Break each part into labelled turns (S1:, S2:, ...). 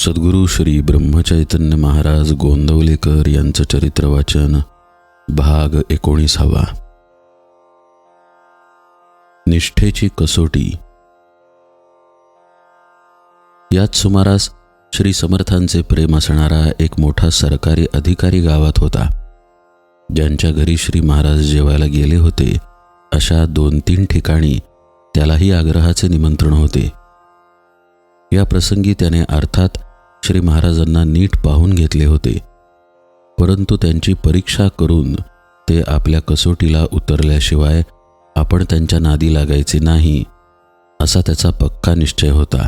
S1: सद्गुरू श्री ब्रह्मचैतन्य महाराज गोंदवलेकर यांचं चरित्र वाचन भाग एकोणीसावा. निष्ठेची कसोटी. याच सुमारास श्री समर्थांचे प्रेम असणारा एक मोठा सरकारी अधिकारी गावात होता. ज्यांच्या घरी श्री महाराज जेवायला गेले होते अशा दोन तीन ठिकाणी त्यालाही आग्रहाचे निमंत्रण होते. या प्रसंगी त्याने अर्थात श्री महाराजांना नीट पाहून घेतले होते. परंतु त्यांची परीक्षा करून ते आपल्या कसोटीला उतरल्याशिवाय आपण त्यांच्या नादी लागायचे नाही असा त्याचा पक्का निश्चय होता.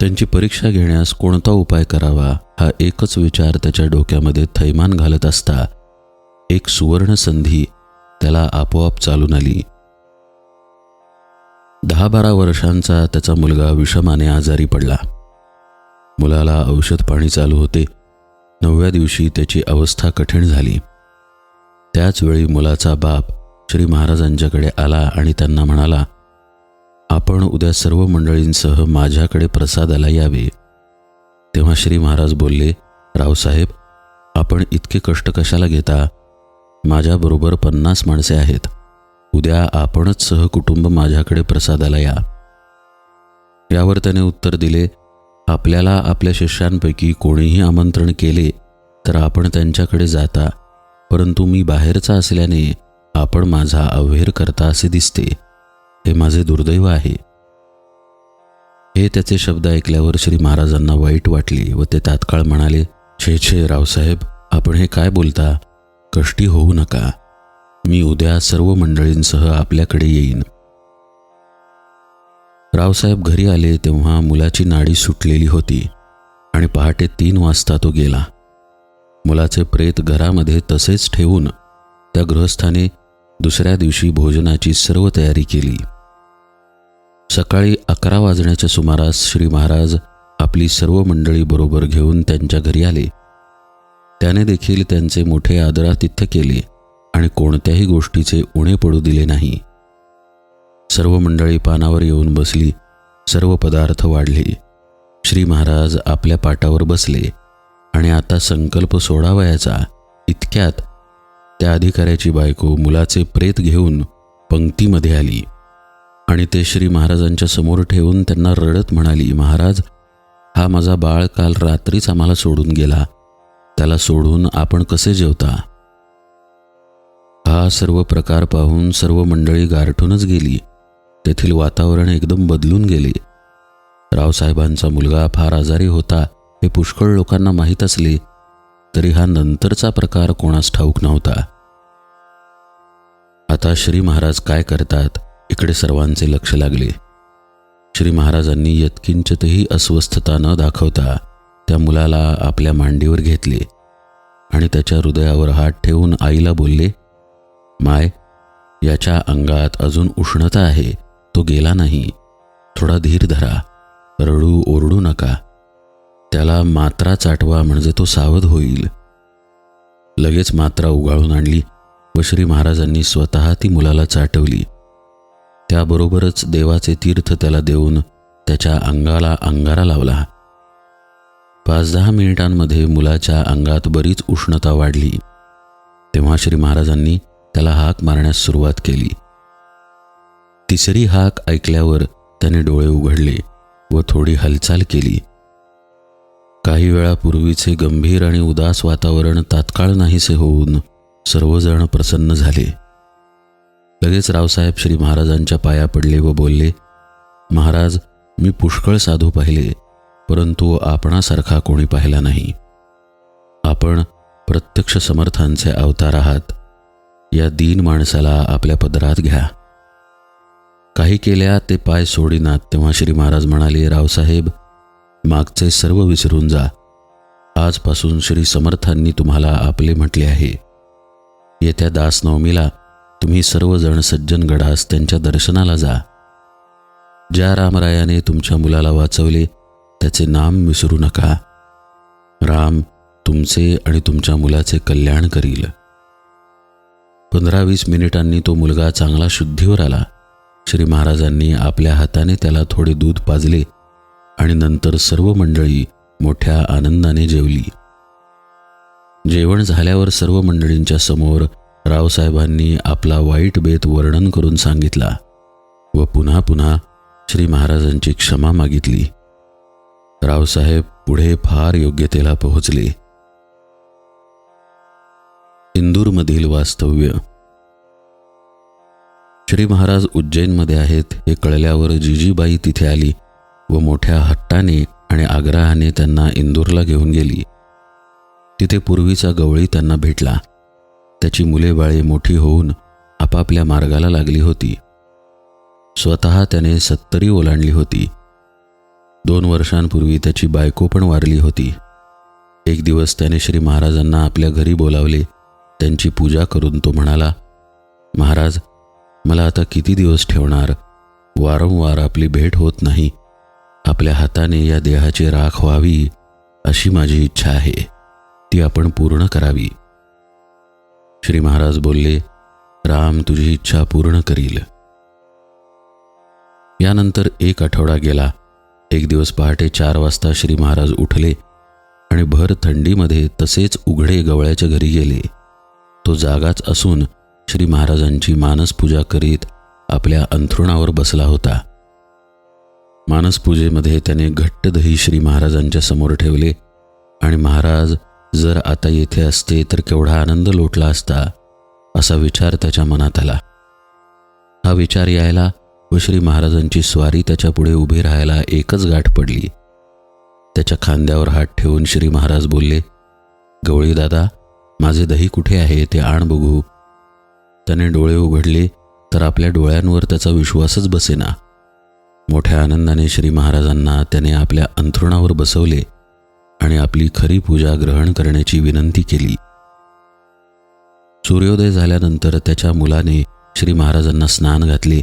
S1: त्यांची परीक्षा घेण्यास कोणता उपाय करावा हा एकच विचार त्याच्या डोक्यामध्ये थैमान घालत असता एक सुवर्ण संधी त्याला आपोआप चालून आली. दहा बारा वर्षांचा त्याचा मुलगा विषमाने आजारी पडला. मुलाला औषध पाणी चालू होते. नवव्या दिवशी त्याची अवस्था कठीण झाली. त्याचवेळी मुलाचा बाप श्री महाराजांच्याकडे आला आणि त्यांना म्हणाला आपण उद्या सर्व मंडळींसह माझ्याकडे प्रसादाला यावे. तेव्हा श्री महाराज बोलले रावसाहेब आपण इतके कष्ट कशाला घेता? माझ्याबरोबर पन्नास माणसे आहेत. उद्या आपणच सहकुटुंब माझ्याकडे प्रसादाला या. यावर त्याने उत्तर दिले आपल्याला आपल्या शिष्यांपैकी कोणीही आमंत्रण केले तर आपण त्यांच्याकडे जाता परंतु मी बाहेरचा असल्याने आपण माझा अव्हेर करता असे दिसते. हे माझे दुर्दैव आहे. हे त्याचे शब्द ऐकल्यावर श्री महाराजांना वाईट वाटले व ते तात्काळ म्हणाले छे छे रावसाहेब आपण हे काय बोलता? कष्टी होऊ नका. मी उद्या सर्व मंडळींसह आपल्याकडे येईन. रावसाहेब घरी आले तेव्हा मुलाची नाडी सुटलेली होती आणि पहाटे तीन वाजता तो गेला. मुलाचे प्रेत घरामध्ये तसेच ठेवून त्या गृहस्थाने दुसऱ्या दिवशी भोजनाची सर्व तयारी केली. सकाळी अकरा वाजण्याच्या सुमारास श्री महाराज आपली सर्व मंडळी बरोबर घेऊन त्यांच्या घरी आले. त्याने देखील त्यांचे मोठे आदरातिथ्य केले आणि कोणत्याही गोष्टीचे उणे पडू दिले नाही. सर्व मंडळी पानावर येऊन बसली. सर्व पदार्थ वाढले. श्री महाराज आपल्या पाटावर बसले. आणि आता संकल्प सोडावयाचा. इतक्यात त्या अधिकाऱ्याची बायको मुलाचे प्रेत घेऊन पंक्तीमध्ये आली. आणि ते श्री महाराजांच्या समोर ठेवून त्यांना रडत म्हणाली महाराज हा माझा बाळ काल रात्रीच आम्हाला सोडून गेला. त्याला सोडून आपण कसे जेवता? हा सर्व प्रकार पाहून सर्व मंडळी गारठूनच गेली. तेथील वातावरण एकदम बदलून गेले. रावसाहेबांचा मुलगा फार आजारी होता हे पुष्कळ लोकांना माहीत असले तरी हा नंतरचा प्रकार कोणास ठाऊक नव्हता. आता श्री महाराज काय करतात इकडे सर्वांचे लक्ष लागले. श्री महाराजांनी यत्किंचितही अस्वस्थता न दाखवता त्या मुलाला आपल्या मांडीवर घेतले आणि त्याच्या हृदयावर हात ठेवून आईला बोलले माय याच्या अंगात अजून उष्णता आहे. तो गेला नाही. थोडा धीर धरा. रडू ओरडू नका. त्याला मात्रा चाटवा म्हणजे तो सावध होईल. लगेच मात्रा उगाळून आणली व श्री महाराजांनी स्वतः ती मुलाला चाटवली. त्याबरोबरच देवाचे तीर्थ त्याला देऊन त्याच्या अंगाला अंगारा लावला. पाच दहा मिनिटांमध्ये मुलाच्या अंगात बरीच उष्णता वाढली. तेव्हा श्री महाराजांनी त्याला हाक मारण्यास सुरुवात केली. तिसरी हाक ऐकल्यावर त्याने डोळे उघडले व थोडी हालचाल केली. काही वेळापूर्वीचे गंभीर आणि उदास वातावरण तात्काळ नाहीसे होऊन सर्वजण प्रसन्न झाले. लगेच रावसाहेब श्री महाराजांच्या पाया पडले व बोलले महाराज मी पुष्कळ साधू पाहिले परंतु आपणासारखा कोणी पाहिला नाही. आपण प्रत्यक्ष समर्थांचे अवतार आहात. या दीन माणसाला आपल्या पदरात घ्या. काही केल्या ते पाय सोडिनात तेव्हा श्री महाराज म्हणाले रावसाहेब मागचे सर्व विसरून जा. आजपासून श्री समर्थांनी तुम्हाला आपले म्हटले आहे. येत्या दासनवमीला तुम्ही सर्वजण सज्जनगडास त्यांच्या दर्शनाला जा. ज्या रामरायाने तुमच्या मुलाला वाचवले त्याचे नाम विसरू नका. राम तुमचे आणि तुमच्या मुलाचे कल्याण करील. पंधरा वीस मिनिटांनी तो मुलगा चांगला शुद्धीवर आला. श्री महाराजांनी आपल्या हाताने त्याला थोडे दूध पाजले आणि नंतर सर्व मंडळी मोठ्या आनंदाने जेवली. जेवण झाल्यावर सर्व मंडळींच्या समोर रावसाहेबांनी आपला वाईट बेत वर्णन करून सांगितला व पुन्हा पुन्हा श्री महाराजांची क्षमा मागितली. रावसाहेब पुढे फार योग्यतेला पोहोचले. इंदूरमधील वास्तव्य श्री महाराज उज्जैनमध्ये आहेत. हे कळल्यावर जिजीबाई तिथे आली व मोठ्या हट्टाने आणि आग्रहाने त्यांना इंदूरला घेऊन गेली. तिथे पूर्वीचा गवळी त्यांना भेटला. त्याची मुले बाळे मोठी होऊन आपापल्या मार्गाला लागली होती. स्वतः त्याने सत्तरी ओलांडली होती. दोन वर्षांपूर्वी त्याची बायको पण वारली होती. एक दिवस त्याने श्री महाराजांना आपल्या घरी बोलावले. त्यांची पूजा करून तो म्हणाला महाराज मला आता किती दिवस ठेवणार? वारंवार आपली भेट होत नाही. आपल्या हाताने या देहाची राख व्हावी अशी माझी इच्छा आहे. ती आपण पूर्ण करावी. श्री महाराज बोलले राम तुझी इच्छा पूर्ण करील. यानंतर एक आठवडा गेला. एक दिवस पहाटे चार वाजता श्री महाराज उठले आणि भर थंडीमध्ये तसेच उघडे गवळ्याच्या घरी गेले. तो जागाच असून श्री महाराजांची मानसपूजा करीत आपल्या अंथरुणावर बसला होता. मानसपूजेमध्ये त्याने घट्ट दही श्री महाराजांच्या समोर ठेवले आणि महाराज जर आता येथे असते तर केवढा आनंद लोटला असता असा विचार त्याच्या मनात आला. हा विचार यायला व श्री महाराजांची स्वारी त्याच्यापुढे उभी राहायला एकच गाठ पडली. त्याच्या खांद्यावर हात ठेवून श्री महाराज बोलले गवळी दादा माझे दही कुठे आहे ते आण बघू. त्याने डोळे उघडले तर आपल्या डोळ्यांवर त्याचा विश्वासच बसेना. मोठ्या आनंदाने श्री महाराजांना त्याने आपल्या अंथरुणावर बसवले आणि आपली खरी पूजा ग्रहण करण्याची विनंती केली. सूर्योदय झाल्यानंतर त्याच्या मुलाने श्री महाराजांना स्नान घातले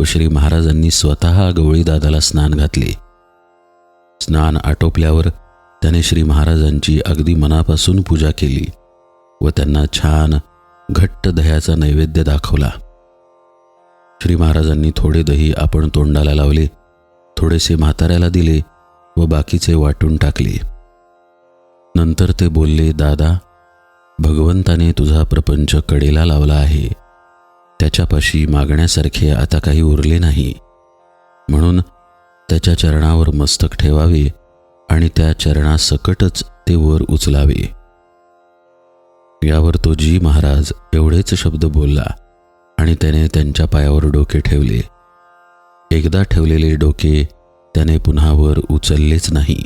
S1: व श्री महाराजांनी स्वतः गवळीदादाला स्नान घातले. स्नान आटोपल्यावर त्याने श्री महाराजांची अगदी मनापासून पूजा केली व त्यांना छान घट्ट दह्याचा नैवेद्य दाखवला. श्री महाराजांनी थोडे दही आपण तोंडाला लावले थोडेसे म्हाताऱ्याला दिले व बाकीचे वाटून टाकले. नंतर ते बोलले दादा भगवंताने तुझा प्रपंच कडेला लावला आहे. त्याच्यापाशी मागण्यासारखे आता काही उरले नाही. म्हणून त्याच्या चरणावर मस्तक ठेवावे आणि त्या चरणासकटच ते वर उचलावे. यावर तो जी महाराज एवढेच शब्द बोलला आणि त्याने त्यांच्या पायावर डोके ठेवले. एकदा ठेवलेले डोके त्याने पुन्हा वर उचललेच नाही.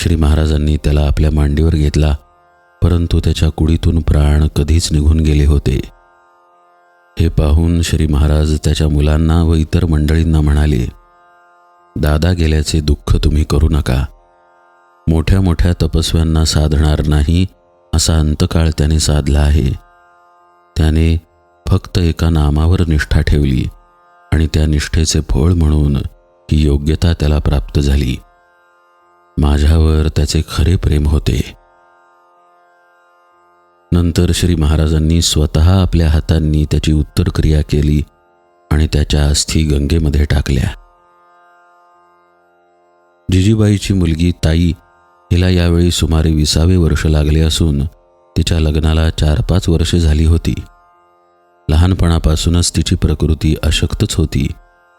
S1: श्री महाराजांनी त्याला आपल्या मांडीवर घेतला परंतु त्याच्या कुडीतून प्राण कधीच निघून गेले होते. हे पाहून श्री महाराज त्याच्या मुलांना व इतर मंडळींना म्हणाले दादा गेल्याचे दुःख तुम्ही करू नका. मोठ्या मोठ्या तपस्व्यांना साधणार नाही असा अंतकाळ त्याने साधला आहे. त्याने फक्त एका नामावर निष्ठा ठेवली आणि त्या निष्ठेचे फळ म्हणून ही योग्यता त्याला प्राप्त झाली. माझ्यावर त्याचे खरे प्रेम होते. नंतर श्री महाराजांनी स्वतः आपल्या हातांनी त्याची उत्तर क्रिया केली आणि त्याच्या अस्थी गंगेमध्ये टाकल्या. जिजीबाईची मुलगी ताई हिला यावेळी सुमारे विसावे वर्ष लागले असून तिच्या लग्नाला चार पाच वर्षे झाली होती. लहानपणापासूनच तिची प्रकृती अशक्तच होती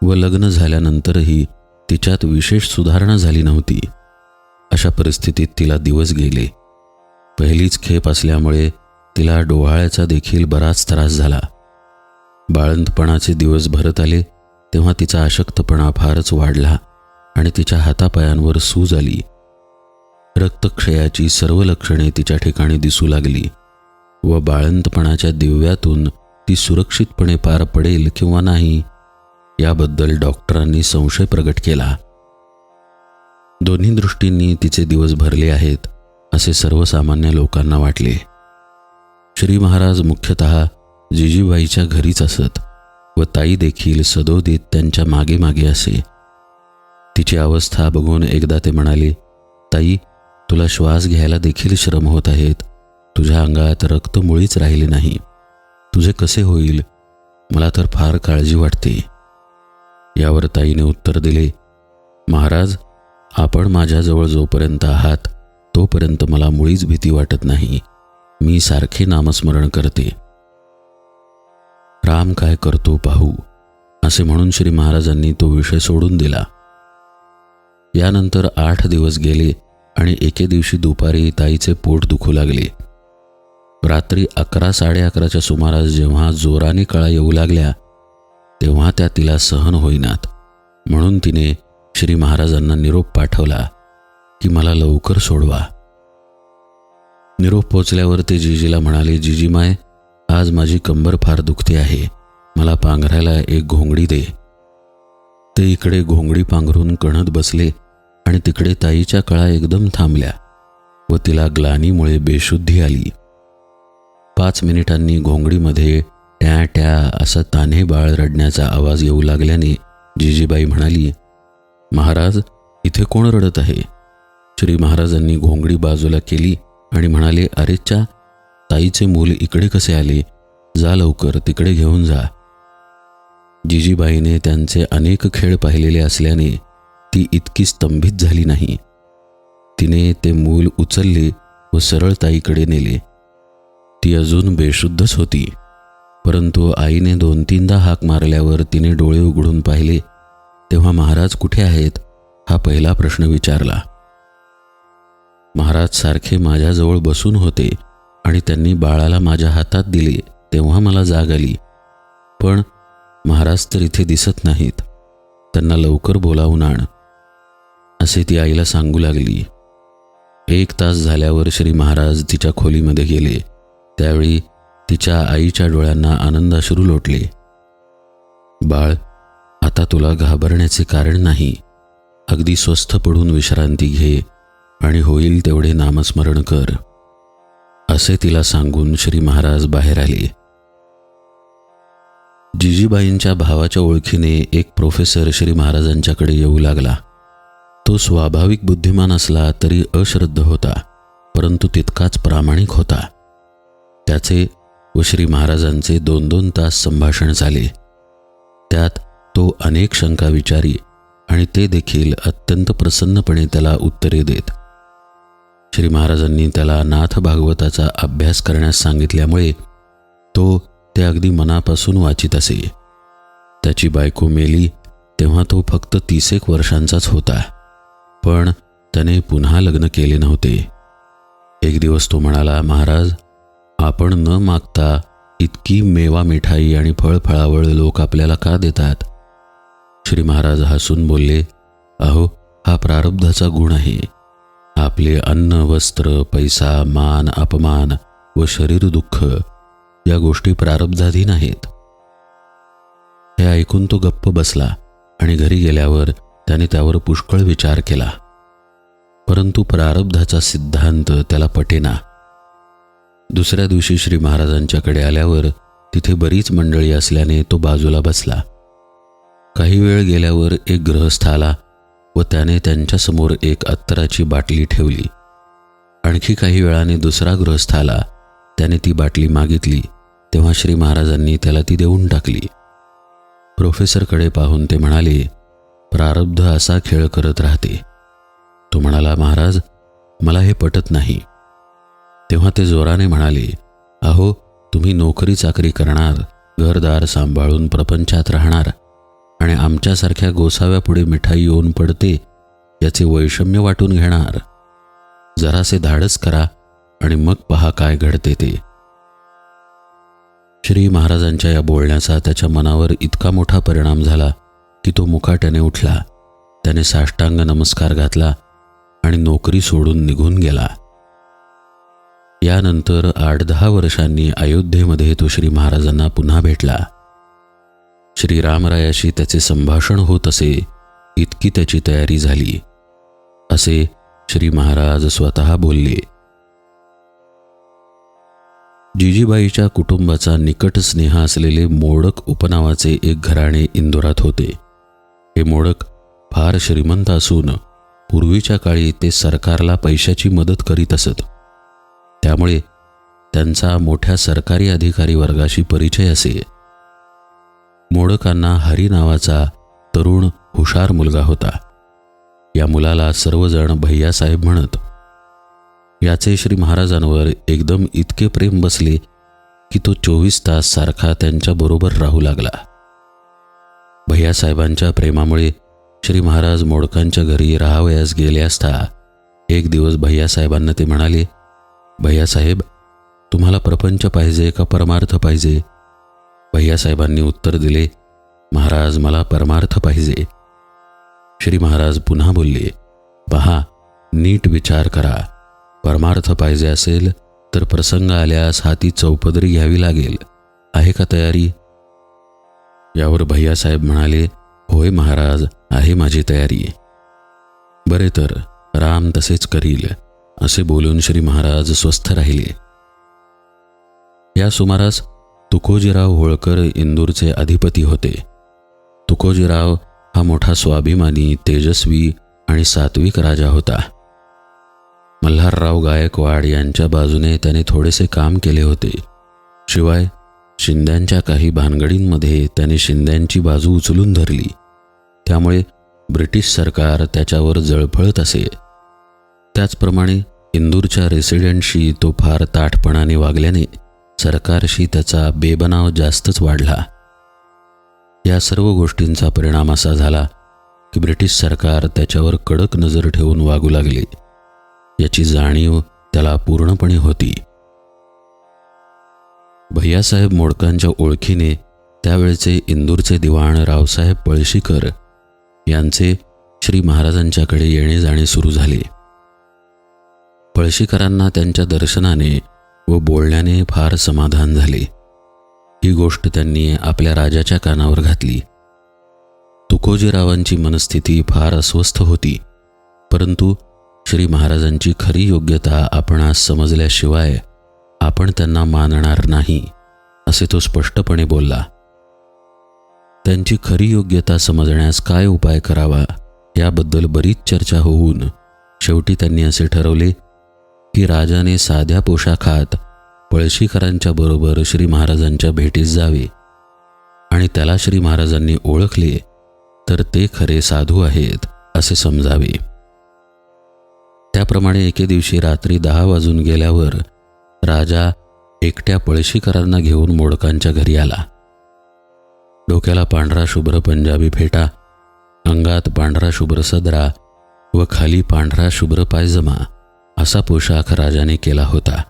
S1: व लग्न झाल्यानंतरही तिच्यात विशेष सुधारणा झाली नव्हती. अशा परिस्थितीत तिला दिवस गेले. पहिलीच खेप असल्यामुळे तिला डोहाळ्याचा देखील बराच त्रास झाला. बाळंतपणाचे दिवस भरत आले तेव्हा तिचा अशक्तपणा फारच वाढला आणि तिच्या हातापायांवर सूज आली. रक्तक्षयाची सर्व लक्षणे तिच्या ठिकाणी दिसू लागली व बाळंतपणाच्या दिव्यातून ती सुरक्षितपणे पार पडेल किंवा नाही याबद्दल डॉक्टरांनी संशय प्रगट केला. दोन्ही दृष्टींनी तिचे दिवस भरले आहेत असे सर्वसामान्य लोकांना वाटले. श्री महाराज मुख्यतः जिजीबाईच्या घरीच असत व ताई देखील सदोदित त्यांच्या मागे मागे असे. तिची अवस्था बघून एकदा ते म्हणाले ताई तुला श्वास घ्यायला देखील श्रम होत आहेत. तुझ्या अंगात रक्त मुळीच राहिले नाही. तुझे कसे होईल? मला तर फार काळजी वाटते. यावर ताईने उत्तर दिले महाराज आपण माझ्याजवळ जोपर्यंत आहात तोपर्यंत मला मुळीच भीती वाटत नाही. मी सारखे नामस्मरण करते. राम काय करतो पाहू? असे म्हणून श्री महाराजांनी तो विषय सोडून दिला. यानंतर आठ दिवस गेले आणि एके दिवशी दुपारी ताईचे पोट दुखू लागले. रात्री अकरा साडे अकराच्या सुमारास जेव्हा जोराने कळा येऊ लागल्या तेव्हा त्या तिला सहन होईनात. म्हणून तिने श्री महाराजांना निरोप पाठवला की मला लवकर सोडवा. निरोप पोचल्यावर ते जिजीला म्हणाले जिजीमाय आज माझी कंबर फार दुखते आहे. मला पांघरायला एक घोंगडी दे. ते इकडे घोंगडी पांघरून कणत बसले आणि तिकडे ताईच्या कळा एकदम थांबल्या व तिला ग्लानीमुळे बेशुद्धी आली. पाच मिनिटांनी घोंगडीमध्ये ट्या ट्या असा तान्हे बाळ रडण्याचा आवाज येऊ लागल्याने जिजीबाई म्हणाली महाराज इथे कोण रडत आहे? श्री महाराजांनी घोंगडी बाजूला केली आणि म्हणाले अरेच्चा ताईचे मूल इकडे कसे आले? जा लवकर तिकडे घेऊन जा. जिजीबाईने त्यांचे अनेक खेळ पाहिलेले असल्याने ती इतकी स्तंभित झाली नाही. तिने ते मूल उचलले व सरळ ताईकडे नेले. ती अजून बेशुद्धच होती परंतु आईने दोन तीनदा हाक मारल्यावर तिने डोळे उघडून पाहिले. तेव्हा महाराज कुठे आहेत? हा पहिला प्रश्न विचारला. महाराज सारखे माझ्याजवळ बसून होते आणि त्यांनी बाळाला माझ्या हातात दिले तेव्हा मला जाग आली. पण महाराज तर इथे दिसत नाहीत. त्यांना लवकर बोलावून आण. असे ती आईला सांगू लागली. एक तास झाल्यावर श्री महाराज तिच्या खोलीमध्ये गेले. त्यावेळी तिच्या आईच्या डोळ्यांना आनंदाश्रू लोटले. बाळ आता तुला घाबरण्याचे कारण नाही. अगदी स्वस्थ पडून विश्रांती घे आणि होईल तेवढे नामस्मरण कर असे तिला सांगून श्री महाराज बाहेर आले. जिजीबाईंच्या भावाच्या ओळखीने एक प्रोफेसर श्री महाराजांच्याकडे येऊ लागला. तो स्वाभाविक बुद्धिमान असला तरी अश्रद्ध होता परंतु तितकाच प्रामाणिक होता. त्याचे व श्री महाराजांचे दोन दोन तास संभाषण झाले. त्यात तो अनेक शंका विचारी आणि ते देखील अत्यंत प्रसन्नपणे त्याला उत्तरे देत. श्री महाराजांनी त्याला नाथ भागवताचा अभ्यास करण्यास सांगितल्यामुळे तो ते अगदी मनापासून वाचित असे. त्याची बायको मेली तेव्हा तो फक्त तीसेक वर्षांचाच होता. पण त्याने पुन्हा लग्न केले नव्हते. एक दिवस तो म्हणाला महाराज आपण न मागता इतकी मेवा मिठाई आणि फळफळावळ लोक आपल्याला का देतात? श्री महाराज हसून बोलले अहो हा प्रारब्धाचा गुण आहे. आपले अन्न वस्त्र पैसा मान अपमान व शरीर दुःख या गोष्टी प्रारब्धाधीन आहेत. हे ऐकून तो गप्प बसला आणि घरी गेल्यावर त्याने त्यावर पुष्कळ विचार केला. परंतु प्रारब्धाचा सिद्धांत त्याला पटेना. दुसऱ्या दिवशी श्री महाराजांच्याकडे आल्यावर तिथे बरीच मंडळी असल्याने तो बाजूला बसला. काही वेळ गेल्यावर एक गृहस्थ आला व त्याने त्यांच्यासमोर एक अत्तराची बाटली ठेवली. आणखी काही वेळाने दुसरा गृहस्थ आला. त्याने ती बाटली मागितली. तेव्हा श्री महाराजांनी त्याला ती देऊन टाकली. प्रोफेसरकडे पाहून ते म्हणाले प्रारब्ध असा खेळ करत राहते. तो म्हणाला महाराज मला हे पटत नाही. तेव्हा ते जोराने म्हणाले अहो तुम्ही नोकरी चाकरी करणार घरदार सांभाळून प्रपंचात राहणार आणि आमच्यासारख्या गोसाव्यापुढे मिठाई येऊन पडते याचे वैषम्य वाटून घेणार. जरासे धाडस करा आणि मग पहा काय घडते ते. श्री महाराजांच्या या बोलण्याचा त्याच्या मनावर इतका मोठा परिणाम झाला की तो मुकाट्याने उठला त्याने साष्टांग नमस्कार घातला आणि नोकरी सोडून निघून गेला. यानंतर आठ दहा वर्षांनी अयोध्येमध्ये तो श्री महाराजांना पुन्हा भेटला. श्री रामरायाशी त्याचे संभाषण होत असे इतकी त्याची तयारी झाली. असे श्री महाराज स्वतः बोलले. जिजीबाईच्या कुटुंबाचा निकट स्नेह असलेले मोडक उपनावाचे एक घराणे इंदोरात होते. हे मोडक फार श्रीमंत असून पूर्वीच्या काळी ते सरकारला पैशाची मदत करीत असत. त्यामुळे त्यांचा मोठ्या सरकारी अधिकारी वर्गाशी परिचय असे. मोडकांना हरी नावाचा तरुण हुशार मुलगा होता. या मुलाला सर्वजण भैयासाहेब म्हणत याचे श्री महाराजांवर एकदम इतके प्रेम बसले की तो चोवीस तास सारखा त्यांच्याबरोबर राहू लागला. भैयासाहेबांच्या प्रेमामुळे श्री महाराज मोडकांच्या घरी राहावयास गेले असता एक दिवस भैयासाहेबांना ते म्हणाले भैयासाहेब तुम्हाला प्रपंच पाहिजे का परमार्थ पाहिजे? भैयासाहेबांनी उत्तर दिले महाराज मला परमार्थ पाहिजे. श्री महाराज पुन्हा बोलले पहा नीट विचार करा. परमार्थ पाहिजे असेल तर प्रसंग आल्यास हाती चौपदरी घ्यावी लागेल. आहे का तयारी? यावर भैयासाहेब म्हणाले होय महाराज आहे माझी तयारी. बरे तर राम तसेच करील असे बोलून श्री महाराज स्वस्थ राहिले. या सुमारास तुकोजीराव होळकर इंदूरचे अधिपती होते. तुकोजीराव हा मोठा स्वाभिमानी तेजस्वी आणि सात्विक राजा होता. मल्हारराव गायकवाड यांच्या बाजूने त्याने थोडेसे काम केले होते. शिवाय शिंद्यांच्या काही भानगडींमध्ये त्याने शिंद्यांची बाजू उचलून धरली. त्यामुळे ब्रिटिश सरकार त्याच्यावर जळफळत असे. त्याचप्रमाणे इंदूरच्या रेसिडेंटशी तो फार ताठपणाने वागल्याने सरकारशी त्याचा बेबनाव जास्तच वाढला. या सर्व गोष्टींचा परिणाम असा झाला की ब्रिटिश सरकार त्याच्यावर कडक नजर ठेवून वागू लागले. याची जाणीव त्याला पूर्णपणे होती. भैयासाहेब मोडकांच्या ओळखीने त्यावेळचे इंदूरचे दिवाण रावसाहेब पळशीकर यांचे श्री महाराजांच्याकडे येणे जाणे सुरू झाले. पळशीकरांना त्यांच्या दर्शनाने व बोलण्याने फार समाधान झाले. ही गोष्ट त्यांनी आपल्या राजाच्या कानावर घातली. तुकोजीरावांची मनस्थिती फार अस्वस्थ होती परंतु श्री महाराजांची खरी योग्यता आपणास समजल्याशिवाय आपण त्यांना मानणार नाही असे तो स्पष्टपणे बोलला. त्यांची खरी योग्यता समजण्यास काय उपाय करावा याबद्दल बरीच चर्चा होऊन शेवटी त्यांनी असे ठरवले की राजाने साध्या पोशाखात पळशीकरांच्या बरोबर श्री महाराजांच्या भेटीस जावे. आणि त्याला श्री महाराजांनी ओळखले तर ते खरे साधू आहेत असे समजावे. त्याप्रमाणे एके दिवशी रात्री दहा वाजून गेल्यावर राजा एकट्या पळशीकरांना घेऊन मोडकांच्या घरी आला. डोक्याला पांढरा शुभ्र पंजाबी फेटा अंगात पांढरा शुभ्र सदरा व खाली पांढरा शुभ्र पायजमा असा पोशाख राजाने केला होता.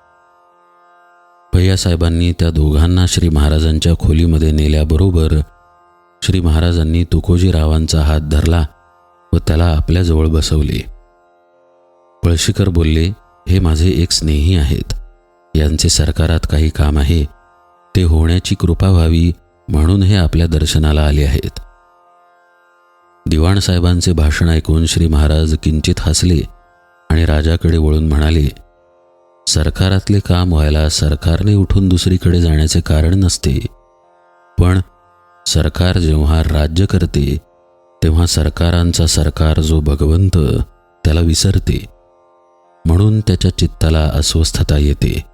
S1: भैयासाहेबांनी त्या दोघांना श्री महाराजांच्या खोलीमध्ये नेल्याबरोबर श्री महाराजांनी तुकोजीरावांचा हात धरला व त्याला आपल्याजवळ बसवले. पळशीकर बोलले हे माझे एक स्नेही आहेत. यांचे सरकारात काही काम आहे ते होण्याची कृपा व्हावी म्हणून हे आपल्या दर्शनाला आले आहेत. दिवाण साहेबांचे भाषण ऐकून श्री महाराज किंचित हसले आणि राजाकडे वळून म्हणाले सरकारातले काम व्हायला सरकारने उठून दुसरीकडे जाण्याचे कारण नसते. पण सरकार जेव्हा राज्य करते तेव्हा सरकारांचा सरकार जो भगवंत त्याला विसरते. म्हणून त्याच्या चित्ताला अस्वस्थता येते.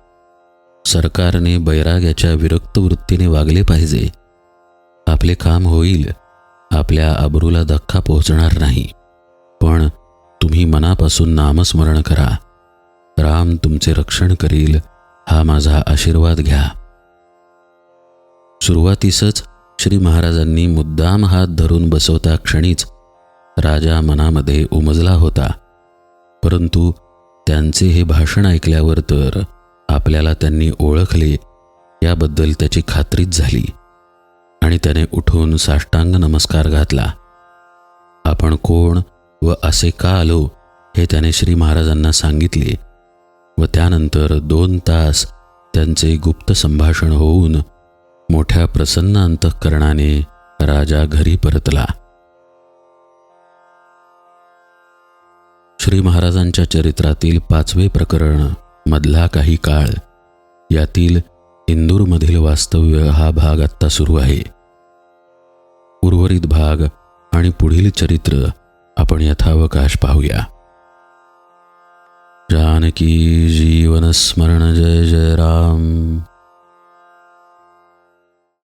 S1: सरकारने बैराग्याच्या विरक्त वृत्तीने वागले पाहिजे. आपले काम होईल आपल्या आबरूला धक्का पोहोचणार नाही. पण तुम्ही मनापासून नामस्मरण करा. राम तुमचे रक्षण करील हा माझा आशीर्वाद घ्या. सुरुवातीसच श्री महाराजांनी मुद्दाम हात धरून बसवता क्षणीच राजा मनामध्ये उमजला होता. परंतु त्यांचे हे भाषण ऐकल्यावर तर आपल्याला त्यांनी ओळखले याबद्दल त्याची खात्रीच झाली. आणि त्याने उठून साष्टांग नमस्कार घातला. आपण कोण व असे का आलो हे त्याने श्री महाराजांना सांगितले. व त्यानंतर दोन तास त्यांचे गुप्त संभाषण होऊन मोठ्या प्रसन्न अंतःकरणाने राजा घरी परतला. श्री महाराजांच्या चरित्रातील पाचवे प्रकरण मधला काही काळ. यातील इंदूरमधील वास्तव्य हा भाग आत्ता सुरू आहे. उर्वरित भाग आणि पुढील चरित्र आपण यथावकाश पाहूया. जानकी जीवनस्मरण जय जय राम.